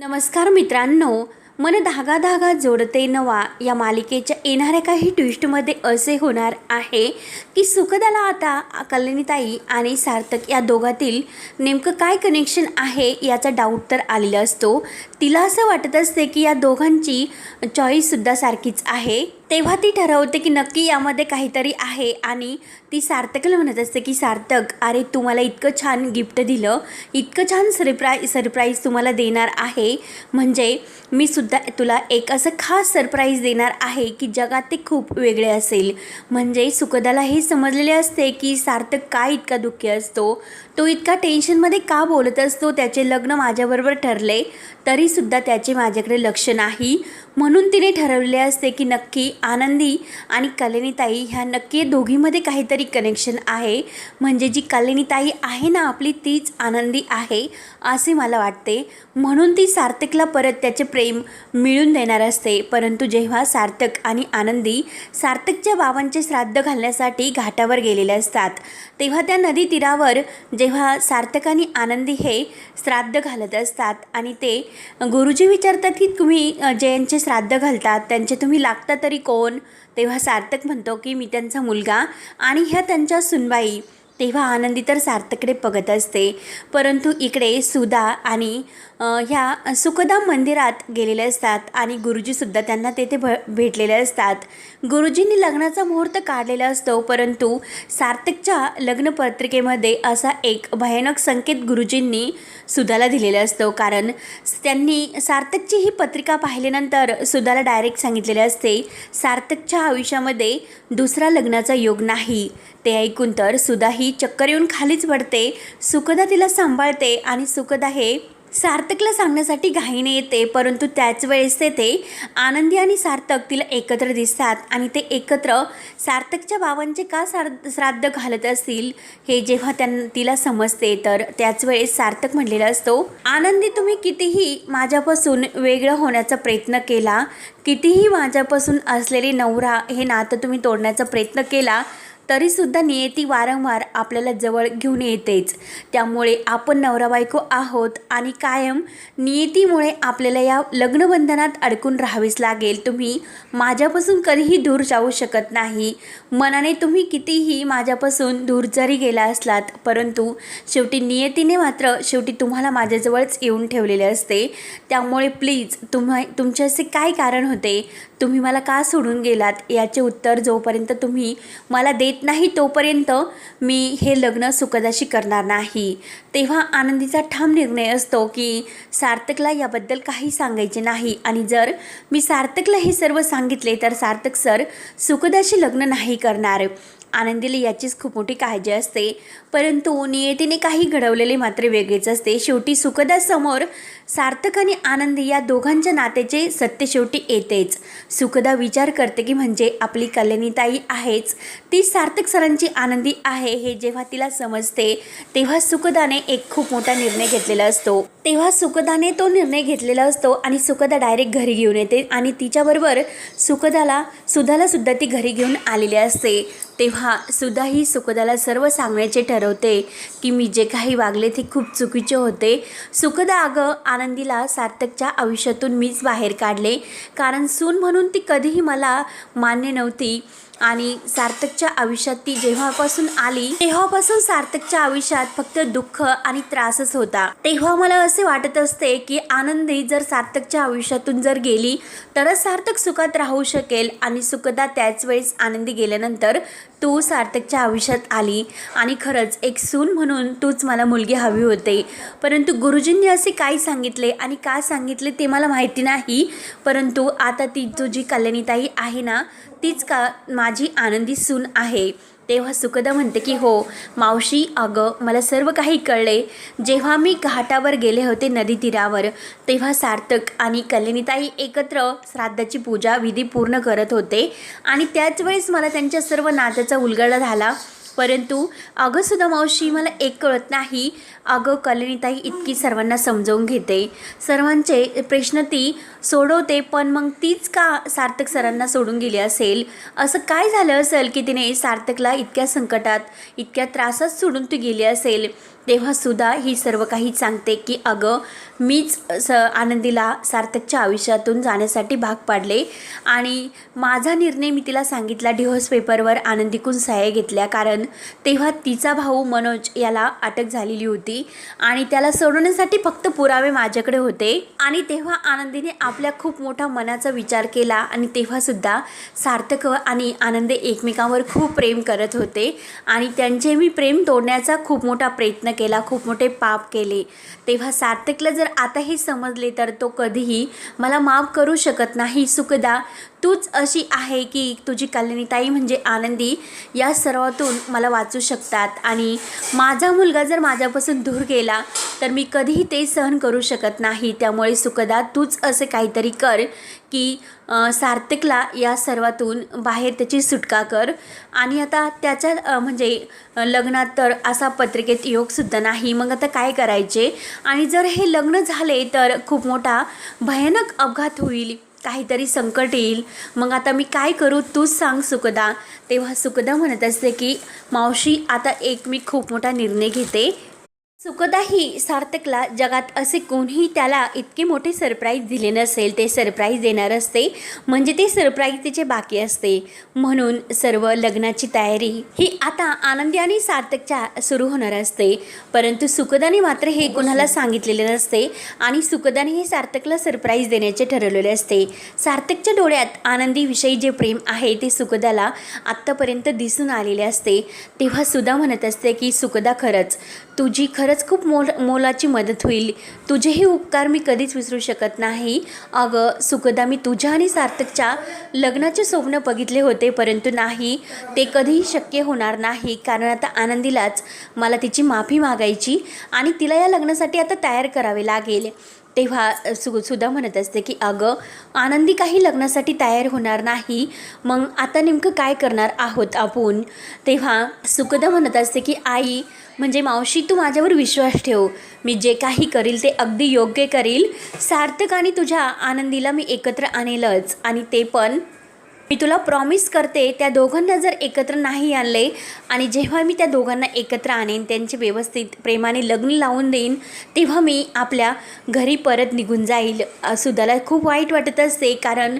नमस्कार मित्रांनो मन धागा धागा जोडते नवा या मालिकेच्या येणाऱ्या काही ट्विस्टमध्ये असे होणार आहे की सुखदाला आता कल्याणीताई आणि सार्थक या दोघातील नेमकं काय कनेक्शन आहे याचा डाऊट तर आलेला असतो. तिला असं वाटत असते की या दोघांची चॉईससुद्धा सारखीच आहे. तेव्हा ती ठरवते की नक्की यामध्ये काहीतरी आहे आणि ती सार्थकला म्हणत असते की सार्थक अरे तुम्हाला इतकं छान गिफ्ट दिलं. इतकं छान सरप्राई सरप्राईज तुम्हाला देणार आहे. म्हणजे मी सुद्धा तुला एक असं खास सरप्राईज देणार आहे की जगात ते खूप वेगळे असेल. म्हणजे सुखदाला हे समजलेले असते की सार्थक काय इतका दुःखी असतो? तो इतका टेन्शनमध्ये का बोलत असतो? त्याचे लग्न माझ्याबरोबर ठरले. तरीसुद्धा त्याचे माझ्याकडे लक्ष नाही. म्हणून तिने ठरवले असते की नक्की आनंदी आणि कल्याणीताई ह्या नक्की दोघीमध्ये काहीतरी कनेक्शन आहे. म्हणजे जी कल्याणीताई आहे ना आपली तीच आनंदी आहे असे मला वाटते. म्हणून ती सार्थकला परत त्याचे प्रेम मिळून देणार असते. परंतु जेव्हा सार्थक आणि आनंदी सार्थकच्या बाबांचे श्राद्ध घालण्यासाठी घाटावर गेलेले असतात तेव्हा त्या नदी तीरावर जेव्हा सार्थक आणि आनंदी हे श्राद्ध घालत असतात आणि ते गुरुजी विचारतात की तुम्ही ज्यांचे जयांचे श्राद्ध घालतात त्यांचे तुम्ही लागता तरी कोण? तेव्हा सार्थक म्हणतो की मी त्यांचा मुलगा आणि ह्या त्यांच्या सुनबाई. तेव्हा आनंदी तर सार्थकडे बघत असते. परंतु इकडे सुधा आणि ह्या सुखदाम मंदिरात गेलेले असतात आणि गुरुजीसुद्धा त्यांना तेथे भ भेटलेले असतात. गुरुजींनी लग्नाचा मुहूर्त काढलेला असतो परंतु सार्थकच्या लग्नपत्रिकेमध्ये असा एक भयानक संकेत गुरुजींनी सुधाला दिलेला असतो. कारण त्यांनी सार्थकची ही पत्रिका पाहिल्यानंतर सुधाला डायरेक्ट सांगितलेले असते सार्थकच्या आयुष्यामध्ये दुसरा लग्नाचा योग नाही. ते ऐकून तर सुधा ही ती चक्कर येऊन खालीच पडते. सुखदा तिला सांभाळते आणि सुखदा हे सार्थकला सांगण्यासाठी घाईने येते परंतु त्याच वेळेस तेथे आनंदी आणि सार्थक तिला एकत्र दिसतात आणि ते एकत्र सार्थकच्या बाबांचे का सार श्राद्ध घालत असतील हे जेव्हा त्यां तिला समजते तर त्याच वेळेस सार्थक म्हणलेला असतो आनंदी तुम्ही कितीही माझ्यापासून वेगळं होण्याचा प्रयत्न केला कितीही माझ्यापासून असलेले नवरा हे नातं तुम्ही तोडण्याचा प्रयत्न केला तरीसुद्धा नियती वारंवार आपल्याला जवळ घेऊन येतेच. त्यामुळे आपण नवरा बायको आहोत आणि कायम नियतीमुळे आपल्याला या लग्नबंधनात अडकून राहावेच लागेल. तुम्ही माझ्यापासून कधीही दूर जाऊ शकत नाही. मनाने तुम्ही कितीही माझ्यापासून दूर जरी गेला असलात परंतु शेवटी नियतीने मात्र शेवटी तुम्हाला माझ्याजवळच येऊन ठेवलेले असते. त्यामुळे प्लीज तुम्हा तुमचे असे काय कारण होते? तुम्ही मला का सोडून गेलात? याचे उत्तर जोपर्यंत तुम्ही मला देत नाही तोपर्यंत मी हे लग्न सुखदाशी करणार नाही. तेव्हा आनंदीचा ठाम निर्णय असतो की सार्थकला याबद्दल काही सांगायचे नाही. आणि जर मी सार्थकला हे सर्व सांगितले तर सार्थक सर सुखदाशी लग्न नाही करणार. आनंदीला याचीच खूप मोठी काळजी असते. परंतु नियतीने काही घडवलेले मात्र वेगळेच असते. शेवटी सुखदासमोर सार्थक आणि आनंदी या दोघांच्या नात्याचे सत्य शेवटी येतेच. सुखदा विचार करते की म्हणजे आपली कल्याणीताई आहेच. ती सार्थक सरांची आनंदी आहे हे जेव्हा तिला समजते तेव्हा सुखदाने एक खूप मोठा निर्णय घेतलेला असतो. तेव्हा सुखदाने तो निर्णय घेतलेला असतो आणि सुखदा डायरेक्ट घरी घेऊन येते आणि तिच्याबरोबर सुखदाला सुधाला सुद्धा ती घरी घेऊन आलेली असते. तेव्हा सुद्धा ही सुखदाला सर्व सांगण्याचे ठरवते. की मी जे काही वागले ते खूप चुकीचे होते. सुखदा अगं आनंदीला सार्थकच्या आयुष्यातून मीच बाहेर काढले. कारण सून म्हणून ती कधीही मला मान्य नव्हती. आणि सार्थकच्या आयुष्यात ती जेव्हापासून आली तेव्हापासून सार्थकच्या आयुष्यात फक्त दुःख आणि त्रासच होता. तेव्हा मला असे वाटत असते की आनंदी जर सार्थकच्या आयुष्यातून जर गेली तरच सार्थक सुखात राहू शकेल आणि सुखदा त्याच वेळेस आनंदी गेल्यानंतर तू सार्थकच्या आयुष्यात आली. आणि खरंच एक सून म्हणून तूच मला मुलगी हवी होते. परंतु गुरुजींनी असे काय सांगितले आणि का सांगितले ते मला माहिती नाही. परंतु आता ती तुझी कल्याणीताई आहे ना तीच का माझी आनंदी सून आहे. तेव्हा सुखदा म्हणते की हो मावशी अगं मला सर्व काही कळले. जेव्हा मी घाटावर गेले होते नदी तीरावर तेव्हा सार्थक आणि कल्याणीताई एकत्र श्राद्धाची पूजा विधी पूर्ण करत होते. आणि त्याच वेळेस मला त्यांच्या सर्व नात्याचा उलगडा झाला. परंतु अगं सुद्धा मावशी मला एक कळत नाही. अगं कलिनीताई इतकी सर्वांना समजावून घेते. सर्वांचे प्रश्न ती सोडवते पण मग तीच का सार्थक सरांना सोडून गेली असेल? असं काय झालं असेल की तिने सार्थकला इतक्या संकटात इतक्या त्रासात सोडून ती गेली असेल? तेव्हा सुद्धा ही सर्व काही सांगते की अगं मीच स आनंदीला सार्थकच्या आयुष्यातून जाण्यासाठी भाग पाडले आणि माझा निर्णय मी तिला सांगितला डिव्होर्स पेपरवर आनंदीकून सह्या घेतल्या. कारण तेव्हा तिचा भाऊ मनोज याला अटक झालेली होती आणि त्याला सोडवण्यासाठी फक्त पुरावे माझ्याकडे होते. आणि तेव्हा आनंदीने आपल्या खूप मोठा मनाचा विचार केला आणि तेव्हासुद्धा सार्थक आणि आनंदी एकमेकांवर खूप प्रेम करत होते आणि त्यांचे मी प्रेम तोडण्याचा खूप मोठा प्रयत्न केला खूप मोठे पाप केले. तेव्हा सार्थकला जर आता हे समजले तर तो कधीही मला माफ करू शकत नाही. सुखदा तूच अशी आहे की तुझी कल्याणीताई म्हणजे आनंदी या सर्वातून मला वाचू शकतात. आणि माझा मुलगा जर माझ्यापासून दूर गेला तर मी कधीही ते सहन करू शकत नाही. त्यामुळे सुखदा तूच असं काहीतरी कर की सार्थकला या सर्वातून बाहेर त्याची सुटका कर. आणि आता त्याच्या म्हणजे लग्नात तर असा पत्रिकेत योगसुद्धा नाही. मग आता काय करायचे? आणि जर हे लग्न झाले तर खूप मोठा भयानक अपघात होईल. काहीतरी संकट येईल. मग आता मी काय करू? तूच सांग सुखदा तेव्हा सुखदा म्हणत असते की मावशी आता एक मी खूप मोठा निर्णय घेते. सुखदाही सार्थकला जगात असे कोणीही त्याला इतके मोठे सरप्राईज दिले नसेल. ते सरप्राईज देणार असते. म्हणजे ते सरप्राईज तिचे बाकी असते. म्हणून सर्व लग्नाची तयारी ही आता आनंदी आणि सार्थकच्या सुरू होणार असते. परंतु सुखदाने मात्र हे कोणाला सांगितलेले नसते आणि सुखदाने हे सार्थकला सरप्राईज देण्याचे ठरवलेले असते. सार्थकच्या डोळ्यात आनंदीविषयी जे प्रेम आहे ते सुखदाला आत्तापर्यंत दिसून आलेले असते. तेव्हा सुद्धा म्हणत असते की सुखदा खरंच. तुझी खरं खरंच खूप मोल मोलाची मदत होईल. तुझेही उपकार मी कधीच विसरू शकत नाही. अगं सुखदा मी तुझ्या आणि सार्थकच्या लग्नाचे स्वप्न बघितले होते परंतु नाही. ते कधीही शक्य होणार नाही कारण आता आनंदीलाच मला तिची माफी मागायची आणि तिला या लग्नासाठी आता तयार करावे लागेल. तेव्हा सु सुद्धा म्हणत असते की अगं आनंदी काही लग्नासाठी तयार होणार नाही. मग आता नेमकं काय करणार आहोत आपण? तेव्हा सुखदा म्हणत असते की आई म्हणजे मावशी तू माझ्यावर विश्वास ठेव. मी जे काही करील ते अगदी योग्य करील. सार्थक आणि तुझ्या आनंदीला मी एकत्र आणेलच. आणि ते पण. मी तुला प्रॉमिस करते त्या दोघांना जर एकत्र नाही आणले आणि जेव्हा मी त्या दोघांना एकत्र आणेन त्यांचे व्यवस्थित प्रेमाने लग्न लावून देईन तेव्हा मी आपल्या घरी परत निघून जाईल. सुद्धाला खूप वाईट वाटत असते कारण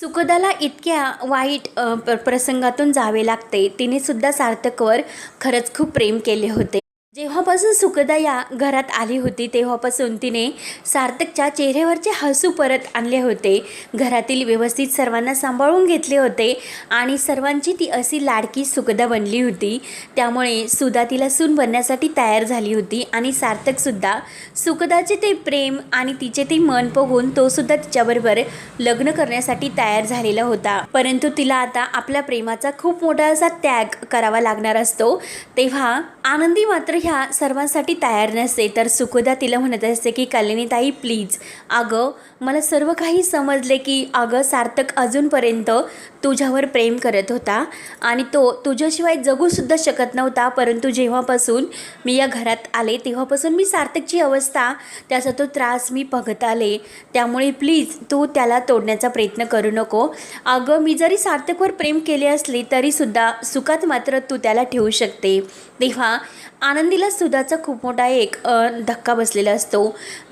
सुखदाला इतक्या वाईट प्र- प्रसंगातून जावे लागते. तिने सुद्धा सार्थकवर खरंच खूप प्रेम केले होते. जेव्हापासून सुखदा या घरात आली होती तेव्हापासून तिने सार्थकच्या चेहऱ्यावरचे हसू परत आणले होते. घरातील व्यवस्थित सर्वांना सांभाळून घेतले होते आणि सर्वांची ती अशी लाडकी सुखदा बनली होती. त्यामुळे सुधा तिला सून बनण्यासाठी तयार झाली होती आणि सार्थकसुद्धा सुखदाचे ते प्रेम आणि तिचे ते मन बघून तोसुद्धा तिच्याबरोबर लग्न करण्यासाठी तयार झालेला होता. परंतु तिला आता आपल्या प्रेमाचा खूप मोठा असा त्याग करावा लागणार असतो. तेव्हा आनंदी मात्र ह्या सर्वांसाठी तयार नसते. तर सुखदा तिला म्हणत असते की कल्याणीताई प्लीज अगं मला सर्व काही समजले की अगं सार्थक अजूनपर्यंत तुझ्यावर प्रेम करत होता आणि तो तुझ्याशिवाय जगूसुद्धा शकत नव्हता. परंतु जेव्हापासून मी या घरात आले तेव्हापासून मी सार्थकची अवस्था त्याचा तो त्रास मी बघत आले. त्यामुळे प्लीज तू त्याला तोडण्याचा प्रयत्न करू नको. अगं मी जरी सार्थकवर प्रेम केले असले तरीसुद्धा सुखात मात्र तू त्याला ठेवू शकते. तेव्हा आनंदीला सुधाचा खूप मोठा एक धक्का बसलेला असतो.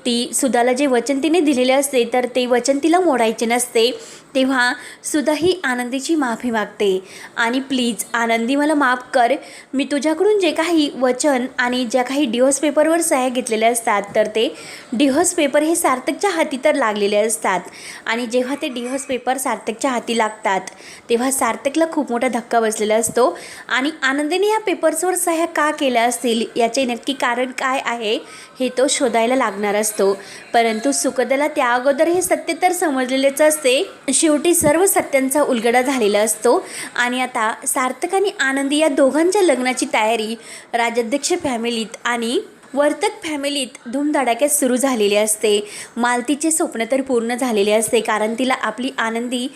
ती सुधाला जे वचन तिने दिलेले असते तर ते वचन तिला मोडायचे नसते. तेव्हा सुद्धा ही आनंदीची माफी मागते. आणि प्लीज आनंदी मला माफ कर. मी तुझ्याकडून जे काही वचन आणि ज्या काही डिव्होर्स पेपरवर सह्या घेतलेल्या असतात तर ते डिव्होर्स पेपर हे सार्थकच्या हाती तर लागलेले असतात. आणि जेव्हा ते डिव्होर्स पेपर सार्थकच्या हाती लागतात तेव्हा सार्थकला खूप मोठा धक्का बसलेला असतो. आणि आनंदीने या पेपर्सवर सह्या का केल्या असतील याचे नक्की कारण काय आहे हे तो शोधायला लागणार असतो. असतो. परंतु सुखदला त्या अगोदर हे सत्य तर समजलेलेच असते. शेवटी सर्व सत्यांचा उलगडा झालेला असतो. आणि आता सार्थक आणि आनंदी या दोघांच्या लग्नाची तयारी राजाध्यक्ष फॅमिलीत आणि वर्तक फॅमिलीत धूमधडाक्यात सुरू झालेली असते. मालतीचे स्वप्न तर पूर्ण झालेले असते कारण तिला आपली आनंदी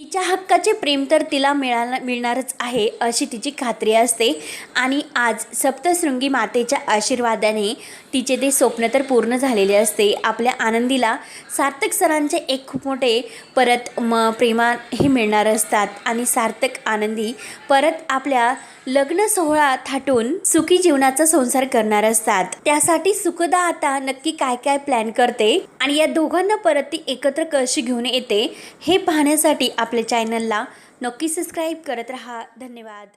तिच्या हक्काचे प्रेम तर तिला मिळाला मिळणारच आहे अशी तिची खात्री असते. आणि आज सप्तशृंगी मातेच्या आशीर्वादाने तिचे ते स्वप्न तर पूर्ण झालेले असते. आपल्या आनंदीला सार्थक सरांचे एक खूप मोठे परत म प्रेमा हे मिळणार असतात. आणि सार्थक आनंदी परत आपल्या लग्न सोहळा थाटून सुखी जीवनाचा संसार करणार असतात. त्यासाठी सुखदा आता नक्की काय काय प्लॅन करते आणि या दोघांना परत ती एकत्र कशी घेऊन येते हे पाहण्यासाठी आपल्या चॅनलला नक्की सबस्क्राईब करत राहा. धन्यवाद.